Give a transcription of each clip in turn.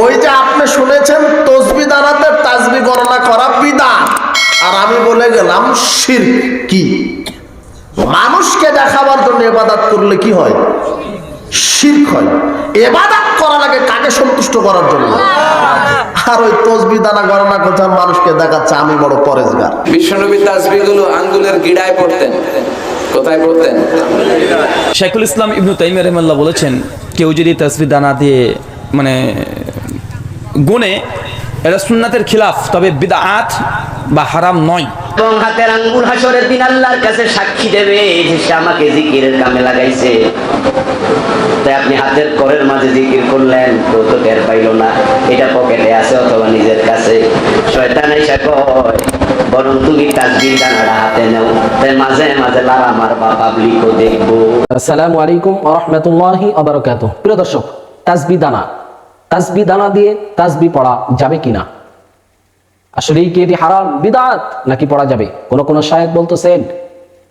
ওই যে আপনি শুনেছেন তসবি দানাতে তাজবি গণনা করা বিদা আর আমি বলে গেলাম শির কি? মানুষকে দেখাবার জন্য এবাদাত করলে কি হয়? শির্ক হয়। এবাদাত করা লাগে কাকে সন্তুষ্ট করার জন্য? আর ওই তসবি দানা গণনা করছে মানুষকে দেখাচ্ছে আমি বড় পরেজগার। বিশ্বনবী তাসবিগুলো আঙ্গুলের গিড়ায় পড়তেন। কোথায় পড়তেন? শাইখুল ইসলাম ইবনু তাইমিয়া রহমাল্লাহ বলেছেন কেউ যদি তাসবি দানা দিয়ে মানে গুণে এটা সুন্নাতের খিলাফ তবে বিদআত বা হারাম নয়। এবং হাতের আঙ্গুল হাসরের দিন আল্লাহর কাছে সাক্ষী দেবে যে সে আমাকে জিকিরের কামে লাগাইছে। তাই আপনি হাতের করের মাঝে জিকির করলেন তো তো টের পাইল না। এটা পকেটে আছে অথবা নিজের কাছে। শয়তান এসে কয় বরং তুমি তাজবির দানাটা হাতে নাও। তাই মাঝে মাঝে লারা মারবা পাবলিকও দেখব। আসসালামু আলাইকুম রহমতুল্লাহি আবরকাত প্রিয় দর্শক দানা। তাসবি দানা দিয়ে তাসবি পড়া যাবে কিনা? আসলেই কি এটি হারাম, বিদাত? নাকি পড়া যাবে? কোন কোন শায়েক বলতেছেন,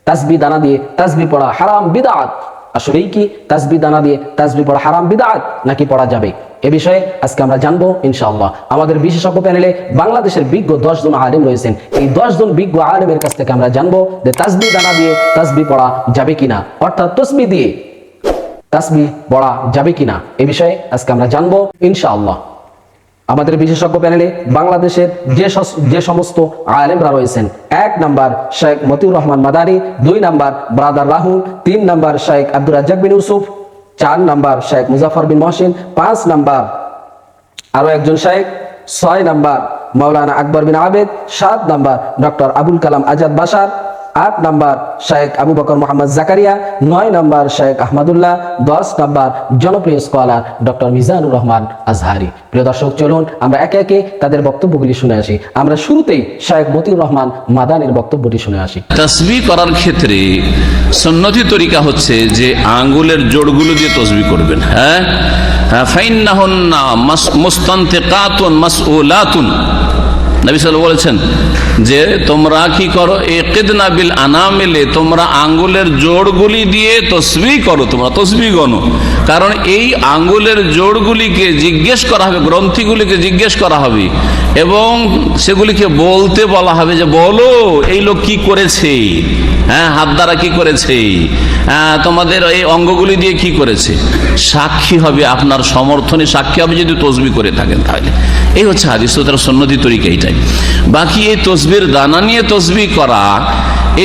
তাসবি দানা দিয়ে তাসবি পড়া হারাম, বিদাত? আসলেই কি তাসবি দানা দিয়ে তাসবি পড়া হারাম, বিদাত? নাকি পড়া যাবে? এ বিষয়ে আজকে আমরা জানব ইনশাআল্লাহ। আমাদের বিশেষজ্ঞ প্যানেলে বাংলাদেশের বিজ্ঞ দশ জন আলেম রয়েছেন। এই দশ জন বিজ্ঞ আলেমের কাছ থেকে আমরা জানব যে তাসবি দানা দিয়ে তাসবি পড়া যাবে কিনা। অর্থাৎ তসবি দিয়ে তাসবি পড়া যাবে কিনা এ বিষয়ে আজকে আমরা জানব, ইনশাআল্লাহ। আমাদের বিশেষজ্ঞ প্যানেলে বাংলাদেশের যে যে সমস্ত আলেমরা রয়েছেন, এক নাম্বার শেখ মতিউর রহমান মাদারি দুই নাম্বার ব্রাদার রাহুল, তিন নাম্বার শেখ আব্দুর রাজ্জাক বিন ইউসুফ, চার নাম্বার শেখ মুজাফর বিন মহসিন, পাঁচ নাম্বার আরও একজন শেখ, ছয় নাম্বার মাওলানা আকবর বিন আবেদ, সাত নাম্বার ডক্টর আবুল কালাম আজাদ বাসার আট নাম্বার শেখ আবু বকর মোহাম্মদ জাকারিয়া, নয় নাম্বার শেখ আহমদুল্লাহ, দশ নাম্বার জনপ্রিয় স্কলার ডক্টর মিজানুর রহমান আজহারি। প্রিয় দর্শক, চলুন আমরা একে একে তাদের বক্তব্যগুলি শুনে আসি। আমরা শুরুতেই শেখ মতিউর রহমান মাদানের বক্তব্যটি শুনে আসি। তসবি করার ক্ষেত্রে সন্নতি তরিকা হচ্ছে যে আঙ্গুলের জোড়গুলো দিয়ে তসবি করবেন হ্যাঁ? হ্যাঁ ফাইন্নাহুন্না মাস- মুস্তান্তিকাতুন নবী সাল্লাল্লাহু বলেছেন যে তোমরা কি করো? একিদনা বিল আনামিলে তোমরা আঙ্গুলের জোড়গুলি দিয়ে তসবি করো তোমরা তসবি গণো। কারণ এই আঙ্গুলের জোড়গুলিকে জিজ্ঞেস করা হবে গ্রন্থিগুলিকে জিজ্ঞেস করা হবে এবং সেগুলিকে বলতে বলা হবে যে বলো এই লোক কি করেছে? হ্যাঁ হাত দ্বারা কি করেছে? হ্যাঁ, তোমাদের এই অঙ্গগুলি দিয়ে কি করেছে? সাক্ষী হবে আপনার সমর্থনে সাক্ষী হবে যদি তসবি করে থাকেন তাহলে। এই হচ্ছে হাদিস তো তার সন্ন্যতি তরিকা এইটাই বাকি এই তসবির, দানা নিয়ে তসবি করা,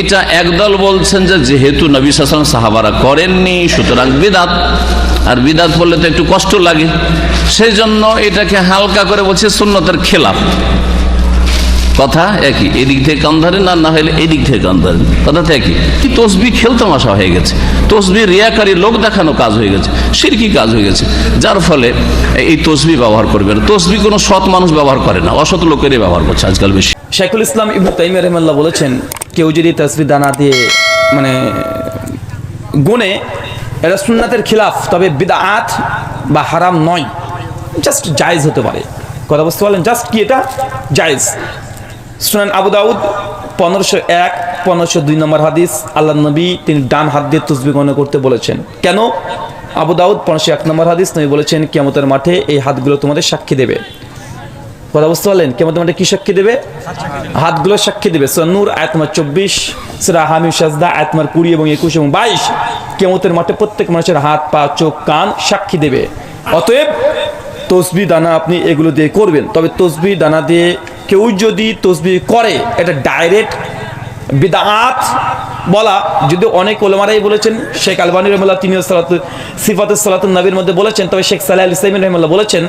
এটা একদল বলছেন যে যেহেতু নবী শাসন সাহাবারা করেননি, সুতরাং বিদাত। আর বিদাত বললে তো একটু কষ্ট লাগে। সেই জন্য এটাকে হালকা করে বলছে সুন্নতের খেলাফ। কথা একই, এদিক থেকে কান ধরেন আর না হলে এদিক থেকে কান ধরেন কথা তো একই। কি তসবি খেলতামাশা হয়ে গেছে? তসবি রিয়াকারী লোক দেখানো কাজ হয়ে গেছে, সিরকি কাজ হয়ে গেছে। যার ফলে এই তসবি ব্যবহার করবে না। তসবি কোনো সৎ মানুষ ব্যবহার করে না, অসৎ লোকেরই ব্যবহার করছে আজকাল বেশি। শাইখুল ইসলাম ইবু তাইমিয়া রহমাল্লাহ বলেছেন, কেউ যদি তাসবি দানা দিয়ে মানে গুণে এটা সুন্নাতের খিলাফ, তবে বিদআত বা হারাম নয়। জাস্ট জায়েজ হতে পারে। কথা বুঝতে পারলেন? জাস্ট কি এটা? জায়েজ। সুনান আবু দাউদ, পনেরোশো এক, পনেরোশো দুই নম্বর হাদিস আল্লাহ নবী তিনি ডান হাত দিয়ে তসবি গণনা করতে বলেছেন। কেন? আবু দাউদ, পনেরোশো এক নম্বর হাদিস, নবী বলেছেন, কিয়ামতের মাঠে এই হাতগুলো তোমাদের সাক্ষী দেবে। কথা বুঝতে পারলেন? কেমন মাঠে কি সাক্ষী দেবে? হাতগুলো সাক্ষী দেবে। সন্নুর আয়তমার চব্বিশ, সেরা হামিম, সাজদা আয়তমার কুড়ি এবং একুশ এবং বাইশ কেমতের মাঠে প্রত্যেক মানুষের হাত, পা, চোখ, কান সাক্ষী দেবে। অতএব তসবি দানা আপনি এগুলো দিয়ে করবেন। তবে তসবি দানা দিয়ে কেউ যদি তসবি করে, এটা ডাইরেক্ট বিদাত বলা, যদি অনেক ওলামারাই বলেছেন, শেখ আলবানী রহমাল্লাহ তিনি সালাত সিফাতুল সালাতুল নবীর মধ্যে বলেছেন, তবে শেখ সালাহ আল ইসলামিন রহমাল্লাহ বলেছেন,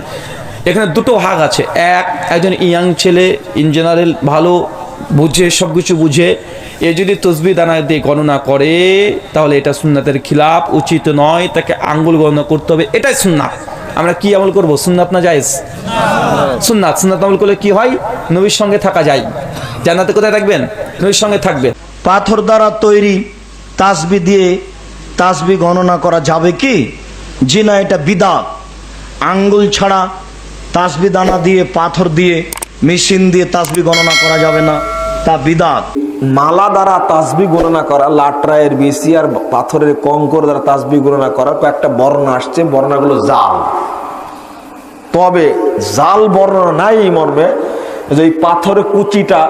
এখানে দুটো ভাগ আছে। এক, একজন ইয়াং ছেলে ইন জেনারেল ভালো, বুঝে সব কিছু বুঝে, এ যদি তসবি দানা দিয়ে গণনা করে, তাহলে এটা সুন্নাতের খিলাফ, উচিত নয়, তাকে আঙ্গুল গণনা করতে হবে, এটাই সুন্নাত। আমরা কি আমল করব? সুন্নাত না জায়েজ? সুন্নাত। সুন্নাত আমল করলে কি হয়? নবীর সঙ্গে থাকা যায়। জান্নাতে কোথায় থাকবেন? নবীর সঙ্গে থাকবেন পাথর দ্বারা তৈরি তাসবি দিয়ে তাসবি গণনা করা যাবে কি? জি না এটা বিদাত। আঙ্গুল ছাড়া তাসবি দানা দিয়ে পাথর দিয়ে মেশিন দিয়ে তাসবি গণনা করা যাবে না। তা বিদাত। মালা দ্বারা তাসবি গণনা করা লাট্রায়ের বেশি আর পাথরের কঙ্কর দ্বারা তাসবি গণনা করা কয়েকটা বর্ণনা আসছে বর্ণাগুলো জাল তবে জাল বর্ণনা নাই এই মর্মে যে এই পাথরের কুচিটা,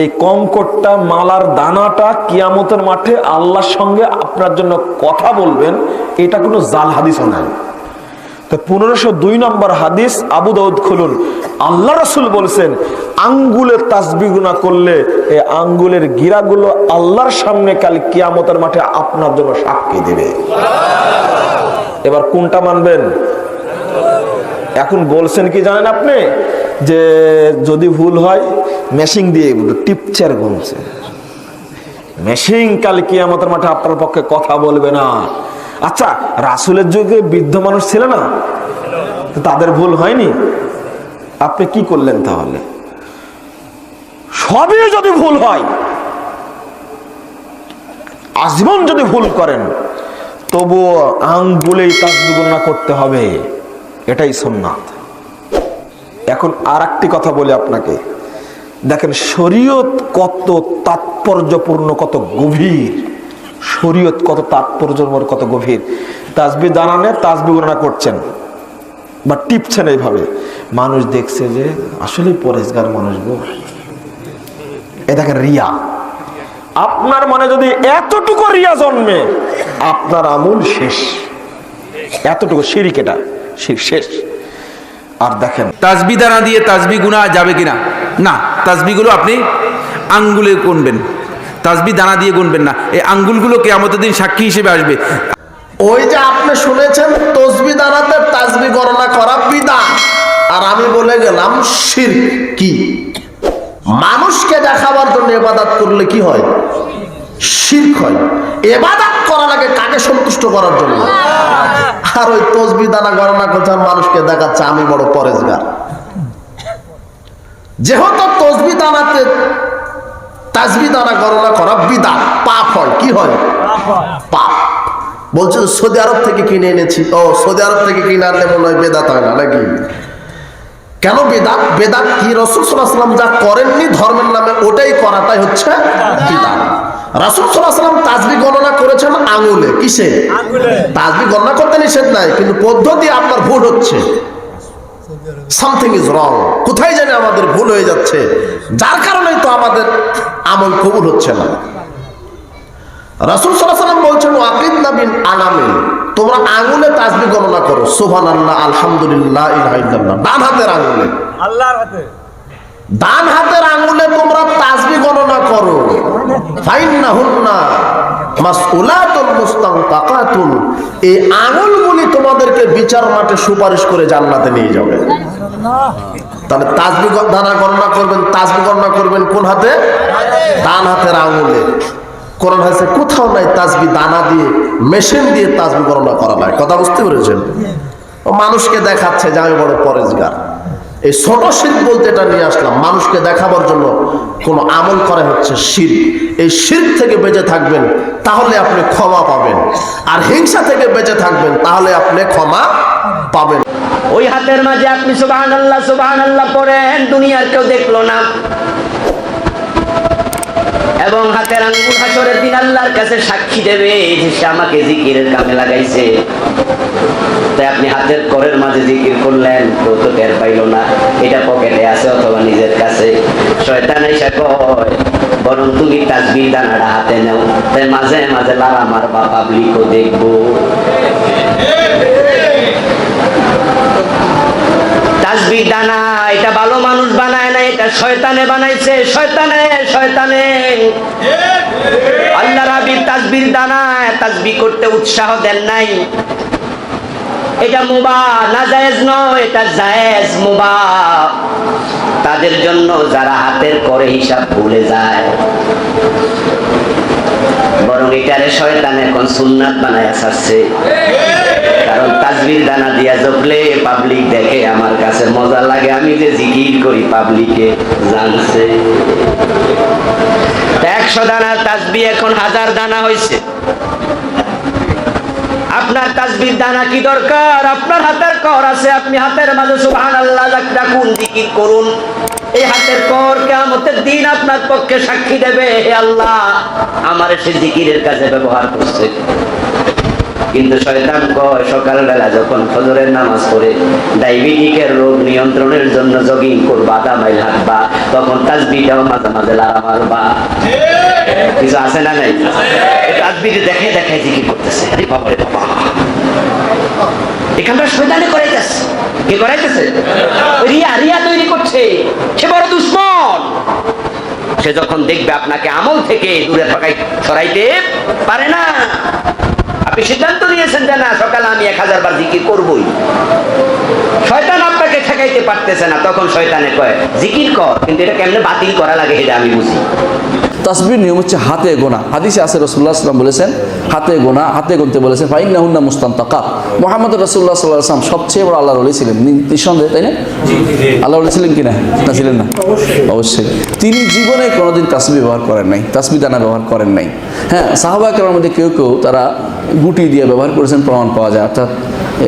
এই কঙ্কটটা, মালার দানাটা কিয়ামতের মাঠে আল্লাহর সঙ্গে আপনার জন্য কথা বলবেন, এটা কোনো জাল হাদিসও নাই। তো পনেরোশো দুই নম্বর হাদিস, আবু দাউদ খুলুন। আল্লাহ রসুল বলছেন আঙ্গুলের তাসবি গুণা করলে এই আঙ্গুলের গিরাগুলো আল্লাহর সামনে কাল কিয়ামতের মাঠে আপনার জন্য সাক্ষী দেবে। এবার কোনটা মানবেন? এখন বলছেন কি জানেন আপনি? যে যদি ভুল হয় মেশিং দিয়ে টিপচার গুনছে। মেশিং কাল কিয়ামতের মাঠে আপনার পক্ষে কথা বলবে না। আচ্ছা রাসুলের যুগে বৃদ্ধ মানুষ ছিল না? তাদের ভুল হয়নি? আপনি কি করলেন তাহলে? সবই যদি ভুল হয়, আজীবন যদি ভুল করেন, তবুও আঙ্গুলেই তাসবি গণনা করতে হবে। এটাই সোমনাথ। এখন আর একটি কথা বলি আপনাকে। দেখেন, শরীয়ত কত তাৎপর্যপূর্ণ, কত গভীর। শরীয়ত কত তাৎপর্যপূর্ণ কত গভীর। তাসবি দানানে তাসবি গণনা করছেন। বা টিপছেন এইভাবে। মানুষ দেখছে যে আসলে পরেশগার মানুষ গো। এ দেখেন, রিয়া। আপনার মনে যদি এতটুকু রিয়া জন্মে, আপনার আমূল শেষ। এতটুকু, শিরিক এটা। শির- শেষ। আর দেখেন তাসবি দানা দিয়ে তাজবি গুণা যাবে কিনা? না তাসবিগুলো আপনি আঙ্গুলে গুনবেন। তাসবি দানা দিয়ে গুনবেন না। এই আঙ্গুলগুলো কেয়ামতের দিন সাক্ষী হিসেবে আসবে। ওই যে আপনি শুনেছেন তসবি দানাতে তাসবি গণনা করা বিদা আর আমি বলে গেলাম শির কি? মানুষকে দেখাবার জন্য এবাদাত করলে কি হয়? শির্ক হয়। এবাদাত করা লাগে কাকে সন্তুষ্ট করার জন্য? আর ওই তসবি দানা গণনা করছে মানুষকে দেখাচ্ছে আমি বড় পরেজগার। যেহেতু তসবি দানাতে তাসবি দানা গণনা করা বিদা পাপ হয় কি হয়? পাপ বলছে সৌদি আরব থেকে কিনে এনেছি। ও সৌদি আরব থেকে কিনে আনলে মনে হয় বেদাত হয় না নাকি? কেন বেদাত? বেদাত কি? রসুল সাল্লাম যা করেননি ধর্মের নামে ওটাই করাটাই হচ্ছে বিদাত। রাসুল সাল্লাম তাজবি গণনা করেছেন আঙুলে। কিসে? তাজবি গণনা করতে নিষেধ নাই কিন্তু পদ্ধতি আপনার ভুল হচ্ছে। সামথিং ইজ রং কোথায় জানি আমাদের ভুল হয়ে যাচ্ছে। যার কারণেই তো আমাদের আমল কবুল হচ্ছে না। রাসুল সাল্লাম বলছেন ওয়াকিদ নাবিন আলামিন। তোমরা আঙুলে তাজবি গণনা করো। সোহান আল্লাহ আলহামদুলিল্লাহ ডান হাতের আঙুলে। ডান হাতের আঙুলে তোমরা তাজবি গণনা করো। এই তোমাদেরকে বিচার মাঠে সুপারিশ করে জান্নাতে নিয়ে যাবে। তাহলে তাসবি গ- দানা গণনা করবেন তাসবি গণনা করবেন কোন হাতে? ডান হাতের আঙুলে। কোথাও নাই তাজবি দানা দিয়ে, মেশিন দিয়ে তাসবি গণনা করা নাই। কথা বুঝতে পেরেছেন? মানুষকে দেখাচ্ছে যে আমি বড় পরেজগার এই ছোট শির বলতে এটা নিয়ে আসলাম। মানুষকে দেখাবার জন্য কোনো আমল করে হচ্ছে শির এই শির থেকে বেঁচে থাকবেন, তাহলে আপনি ক্ষমা পাবেন। আর হিংসা থেকে বেঁচে থাকবেন, তাহলে আপনি ক্ষমা পাবেন। ওই হাতের মাঝে আপনি সুবাহান আল্লাহ সুবাহান আল্লাহ পড়েন, দুনিয়ার কেউ দেখল না। এবং হাতের আঙ্গুল হাসরের দিন আল্লাহর কাছে সাক্ষী দেবে যে সে আমাকে জিকিরের কামে লাগাইছে। তাই আপনি হাতের করের মাঝে জিকির করলেন, কেউ তো টের পাইল না। এটা পকেটে আছে অথবা নিজের কাছে। শয়তান এসে কয়, বরং তুমি তাসবির দানাটা হাতে নাও, তাই মাঝে মাঝে লারা মারবা পাবলিকও দেখব। তাসবির দানা, এটা ভালো মানুষ বানায় না এটা শয়তানে বানাইছে। শয়তানে শয়তানে। আল্লাহ রাবির তাসবির দানা, তাজবি করতে উৎসাহ দেন নাই। এটা মুবা না জায়েজ নয়, এটা জায়েজ মুবা তাদের জন্য যারা হাতের করে হিসাব ভুলে যায়। বরং এটারে শয়তান এখন সুন্নাত বানায় আসছে কারণ তাজবির দানা দিয়া জপলে পাবলিক দেখে আমার কাছে মজা লাগে, আমি যে জিকির করি পাবলিকে জানছে। একশো দানার তাজবি এখন হাজার দানা হয়েছে আপনার তাজবির দানা কি দরকার? আপনার হাতের কর আছে, আপনি হাতের মাঝে সুবহান আল্লাহ ডাকুন, জিকির করুন। এই হাতের কর কেমতের দিন আপনার পক্ষে সাক্ষী দেবে, হে আল্লাহ, আমার সে জিকিরের কাজে ব্যবহার করছে। কিন্তু শয়তান কয়, সকালবেলা যখন ফজরের নামাজ পড়ে, ডায়াবেটিকের রোগ নিয়ন্ত্রণের জন্য জগিং করবা আধা মাইল হাঁটবা, তখন তাসবিটাও মাঝে মাঝে লারা মারবা কিছু আছে না নাই? তাসবিতে দেখে দেখে জিকির করতেছে। আরে বাবা এখানটা করাইতেছে। কে করাইতেছে? রিয়া রিয়া তৈরি করছে। সে বড় দুশ্মন। সে যখন দেখবে আপনাকে আমল থেকে দূরে সরাই সরাইতে পারে না। আপনি সিদ্ধান্ত নিয়েছেন যে না, সকালে আমি এক হাজার বার জিকির করবই। শয়তান আপনাকে ঠেকাইতে পারতেছে না। তখন শয়তানে কয়, জিকির কর, কিন্তু এটা কেমনে বাতিল করা লাগে এটা আমি বুঝি। তাসবির নিয়ম হচ্ছে হাতে গোনা। হাদিসে আছে রসুল্লাহ সাল্লাম বলেছেন হাতে গোনা হাতে গুনতে বলেছেন ফাইন নাহুন্না মুস্তান তাকা মোহাম্মদ রসুল্লাহ সাল্লাহ আসলাম সবচেয়ে বড় আল্লাহ রলি ছিলেন। নিঃসন্দেহে তাই না? আল্লাহ রলি ছিলেন কিনা না? ছিলেন না? অবশ্যই। তিনি জীবনে কোনোদিন তাসবি ব্যবহার করেন নাই তাসবি দানা ব্যবহার করেন নাই। হ্যাঁ সাহাবাকের মধ্যে কেউ কেউ তারা গুটি দিয়ে ব্যবহার করেছেন প্রমাণ পাওয়া যায়। অর্থাৎ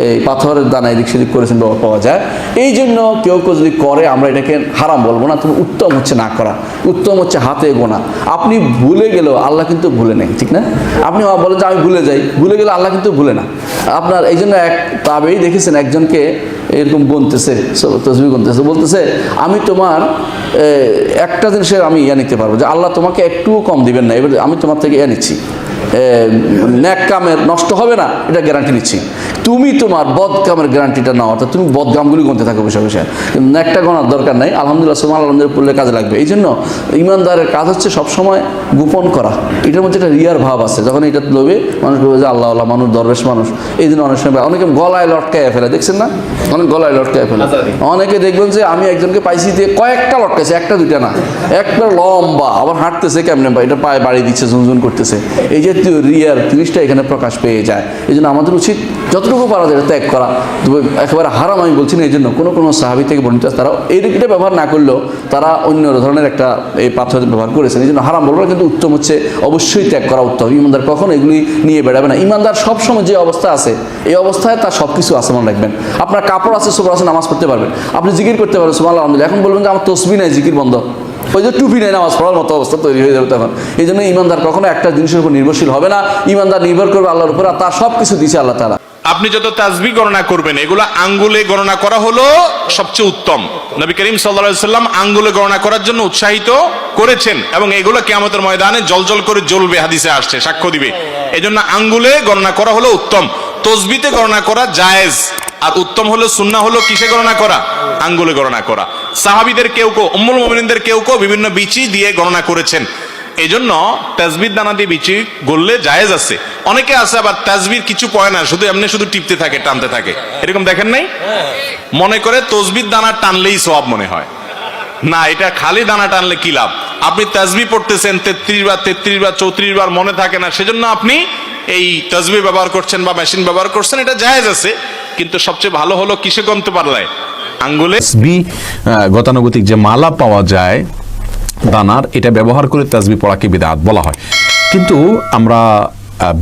এই পাথরের দানা এদিক সেদিক করেছেন পাওয়া যায়। এই জন্য কেউ কেউ যদি করে, আমরা এটাকে হারাম বলব না, তবে উত্তম হচ্ছে না করা। উত্তম হচ্ছে হাতে গোনা। আপনি ভুলে গেলেও আল্লাহ কিন্তু ভুলে নেই, ঠিক না? আপনি বলেন যে, আমি ভুলে যাই। ভুলে গেলে আল্লাহ কিন্তু ভুলে না। আপনার এই জন্য এক তাবেই দেখেছেন, একজনকে এরকম গুনতেছে তসবি গুনতেছে, বলতেছে, আমি তোমার একটা জিনিসের আমি ইয়া নিতে পারব, যে আল্লাহ তোমাকে একটুও কম দিবেন না। এবার আমি তোমার থেকে ইয়া নিচ্ছি। ন্যাক কামের নষ্ট হবে না এটা গ্যারান্টি নিচ্ছি। তুমি তোমার বদ কামের গ্যারান্টিটা নাও অর্থাৎ তুমি বদ কামগুলি গুনতে থাকো বসে বসে। কিন্তু ন্যাকটা গোনার দরকার নাই আলহামদুলিল্লাহ সুমান আলহামদুলিল্লাহ পড়লে কাজে লাগবে। এই জন্য ইমানদারের কাজ হচ্ছে সবসময় গোপন করা। এটার মধ্যে একটা রিয়ার ভাব আছে যখন এটা লোভে মানুষ বলবে যে আল্লাহ আল্লাহ মানুষ দরবেশ মানুষ। এই জন্য অনেক সময় অনেকে গলায় লটকায় ফেলে দেখছেন না? অনেক গলায় লটকায় ফেলে। অনেকে দেখবেন যে আমি একজনকে পাইছি দিয়ে কয়েকটা লটকাইছে একটা দুইটা না। একটা লম্বা আবার হাঁটতেছে কেমনে এটা পায়ে বাড়ি দিচ্ছে ঝুনঝুন করতেছে। এই যে রিয়ার জিনিসটা এখানে প্রকাশ পেয়ে যায়, এই জন্য আমাদের উচিত যতটুকু পারা যায় ত্যাগ করা। একেবারে হারাম আমি বলছি না, এই জন্য কোনো কোনো সাহাবি থেকে বর্ণিত তারা এই দিকটা ব্যবহার না করলেও তারা অন্য ধরনের একটা এই পাথর ব্যবহার করেছেন। এই জন্য হারাম বলব কিন্তু উত্তম হচ্ছে অবশ্যই ত্যাগ করা উত্তম। ইমানদার কখনো এগুলি নিয়ে বেড়াবে না। ইমানদার সবসময় যে অবস্থা আছে, এই অবস্থায় তার সব কিছু আছে, মনে রাখবেন। আপনার কাপড় আছে সব আছে নামাজ পড়তে পারবেন। আপনি জিকির করতে পারবেন সুমাল আলহামদুলিল্লাহ। এখন বলবেন যে আমার তসবি নাই, জিকির বন্ধ। ওই যে টুপি নেই নামাজ পড়ার মতো অবস্থা তৈরি হয়ে যাবে তখন। এই জন্য ইমানদার কখনো একটা জিনিসের উপর নির্ভরশীল হবে না। ইমানদার নির্ভর করবে আল্লাহর উপর আর তার সব কিছু দিছে আল্লাহ তালা আপনি যত তাজবি গণনা করবেন, এগুলো আঙ্গুলে গণনা করা হলো সবচেয়ে উত্তম। নবী করিম সাল্লা সাল্লাম আঙ্গুলে গণনা করার জন্য উৎসাহিত করেছেন এবং এগুলো কেয়ামতের ময়দানে জলজল করে জ্বলবে হাদিসে আসছে, সাক্ষ্য দিবে। এই জন্য আঙ্গুলে গণনা করা হলো উত্তম। তসবিতে গণনা করা জায়েজ। আর উত্তম হলো সুন্না হলো কিসে গণনা করা? আঙ্গুলে গণনা করা। সাহাবিদের কেউ কেউ, উম্মুল মোমিনদের কেউ কেউ বিভিন্ন বিচি দিয়ে গণনা করেছেন। এই জন্য তাজবির দানা দিয়ে বিচি গললে জায়েজ আছে। অনেকে আছে আবার তাজবির কিছু পয় না, শুধু এমনি শুধু টিপতে থাকে, টানতে থাকে। এরকম দেখেন নাই? মনে করে তসবির দানা টানলেই সব মনে হয়। না, এটা খালি দানা টানলে কি লাভ? আপনি তাজবি পড়তেছেন, তেত্রিশ বার তেত্রিশ বার, চৌত্রিশ বার মনে থাকে না, সেজন্য আপনি এই তাজবি ব্যবহার করছেন বা মেশিন ব্যবহার করছেন, এটা জায়েজ আছে। কিন্তু সবচেয়ে ভালো হলো কিসে গন্তে পারলে? আঙ্গুলে তাসবি গতানুগতিক যে মালা পাওয়া যায়, দানার, এটা ব্যবহার করে তাসবি পড়াকে বিদাত বলা হয়। কিন্তু আমরা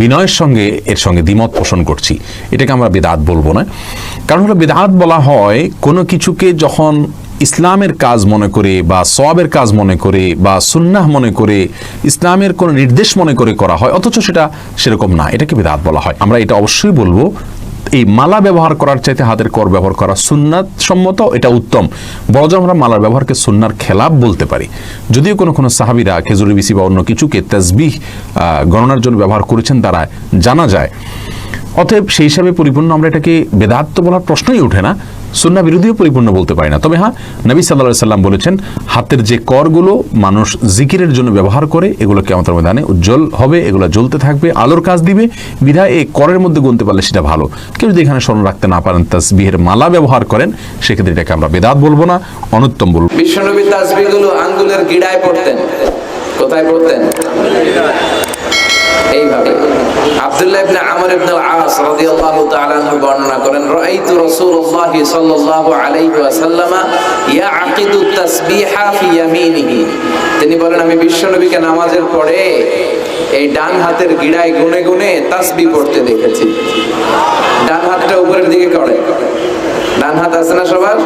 বিনয়ের সঙ্গে, এর সঙ্গে দ্বিমত পোষণ করছি। এটাকে আমরা বিদাত বলব না। কারণ হলো বিদাত বলা হয়, কোনো কিছুকে যখন ইসলামের কাজ মনে করে বা সবের কাজ মনে করে বা সুন্নাহ মনে করে, ইসলামের কোনো নির্দেশ মনে করে করা হয়, অথচ সেটা সেরকম না। এটাকে বিদাত বলা হয়। আমরা এটা অবশ্যই বলব এই মালা ব্যবহার করার চাইতে হাতের কর ব্যবহার করা সুন্নাত সম্মত, এটা উত্তম। বড় আমরা মালার ব্যবহারকে সুন্নার খেলাপ বলতে পারি। যদিও কোনো কোনো সাহাবিরা খেজুরি বিসি বা অন্য কিছুকে তাজবিহ গণনার জন্য ব্যবহার করেছেন, তারা জানা যায়। অতএব সেই হিসাবে পরিপূর্ণ আমরা এটাকে বেদাত্ম বলার প্রশ্নই ওঠে না। সুন্না বিরোধীও পরিপূর্ণ বলতে পারি না। তবে হ্যাঁ নবী সাল্লাহ সাল্লাম বলেছেন, হাতের যে করগুলো মানুষ জিকিরের জন্য ব্যবহার করে, এগুলো কেমতের ময়দানে উজ্জ্বল হবে, এগুলো জ্বলতে থাকবে, আলোর কাজ দিবে। বিধায় এই করের মধ্যে গুনতে পারলে সেটা ভালো। কেউ যদি এখানে স্মরণ রাখতে না পারেন, তাসবিহের মালা ব্যবহার করেন, সেক্ষেত্রে এটাকে আমরা বেদাত বলব না, অনুত্তম বলব। বিশ্বনবী তাসবিগুলো আঙ্গুলের গিড়ায় পড়তেন। কোথায় পড়তেন? এইভাবে। বর্ণনা করেন তিনি বলেন, আমি বিশ্বনবীকে নামাজের পরে এই ডান হাতের গিড়ায় গুনে গুনে তাসবি পড়তে দেখেছি। ডান হাতটা উপরের দিকে করে। ডান হাত আছে না সবার?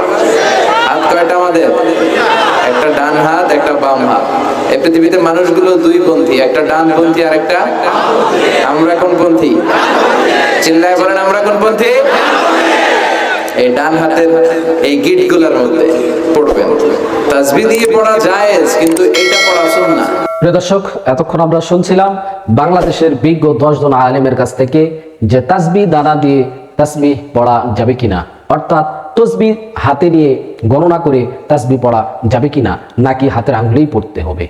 হাত কয়টা আমাদের? একটা ডান হাত, একটা বাম হাত। এই পৃথিবীতে মানুষগুলো দুই পন্থী, একটা ডান পন্থী আর একটা আমরা কোন পন্থী? চিল্লায় বলেন, আমরা কোন পন্থী? এই ডান হাতের এই গিটগুলার মধ্যে পড়বেন। তাসবি দিয়ে পড়া জায়েজ, কিন্তু এইটা পড়া সুন্নাহ প্রিয় দর্শক, এতক্ষণ আমরা শুনছিলাম বাংলাদেশের বিজ্ঞ দশ জন আলেমের কাছ থেকে যে তাসবি দানা দিয়ে তাসবি পড়া যাবে কিনা। অর্থাৎ তসবি হাতে নিয়ে গণনা করে তাসবি পড়া যাবে কিনা, নাকি হাতের আঙুলেই পড়তে হবে?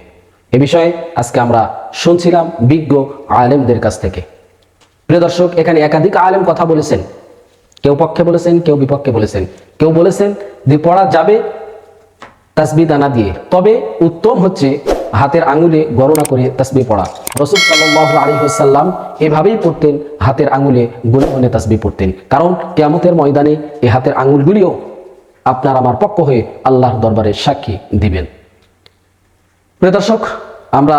এ বিষয়ে আজকে আমরা শুনছিলাম বিজ্ঞ আলেমদের কাছ থেকে। প্রিয় দর্শক, এখানে একাধিক আলেম কথা বলেছেন। কেউ পক্ষে বলেছেন, কেউ বিপক্ষে বলেছেন। কেউ বলেছেন যে পড়া যাবে তাসবি দানা দিয়ে। তবে উত্তম হচ্ছে হাতের আঙুলে গণনা করে তাসবি পড়া। রসুল সাল্লাহ আলী সাল্লাম এভাবেই পড়তেন, হাতের আঙুলে গুনে তাসবি পড়তেন। কারণ কেয়ামতের ময়দানে এই হাতের আঙুলগুলিও আপনার আমার পক্ষ হয়ে আল্লাহর দরবারে সাক্ষী দিবেন। প্রিয় দর্শক, আমরা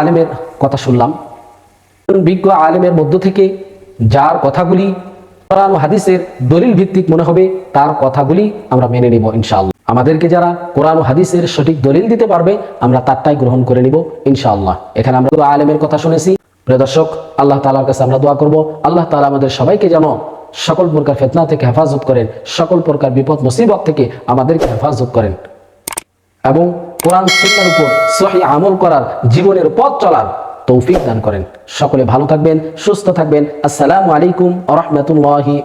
আলেমের কথা শুনলাম? বিজ্ঞ আলেমের মধ্য থেকে যার কথাগুলি কোরআন হাদিসের দলিল ভিত্তিক মনে হবে, তার কথাগুলি আমরা মেনে নিব ইনশাআল্লাহ। আমাদেরকে যারা কোরআন হাদিসের সঠিক দলিল দিতে পারবে, আমরা তারটাই গ্রহণ করে নিব, ইনশাআল্লাহ। এখানে আমরা আলেমের কথা শুনেছি। প্রিয় দর্শক, আল্লাহ তাআলার কাছে আমরা দোয়া করব। আল্লাহ তাআলা আমাদের সবাইকে যেন সকল প্রকার ফেতনা থেকে হেফাজত করেন, সকল প্রকার বিপদ, মুসিবত থেকে আমাদেরকে হেফাজত করেন। এবং কোরআন সুন্নার উপর সহি আমল করার, জীবনের পথ চলার তৌফিক দান করেন। সকলে ভালো থাকবেন, সুস্থ থাকবেন। আসসালামু আলাইকুম আ রহমতুল্লাহি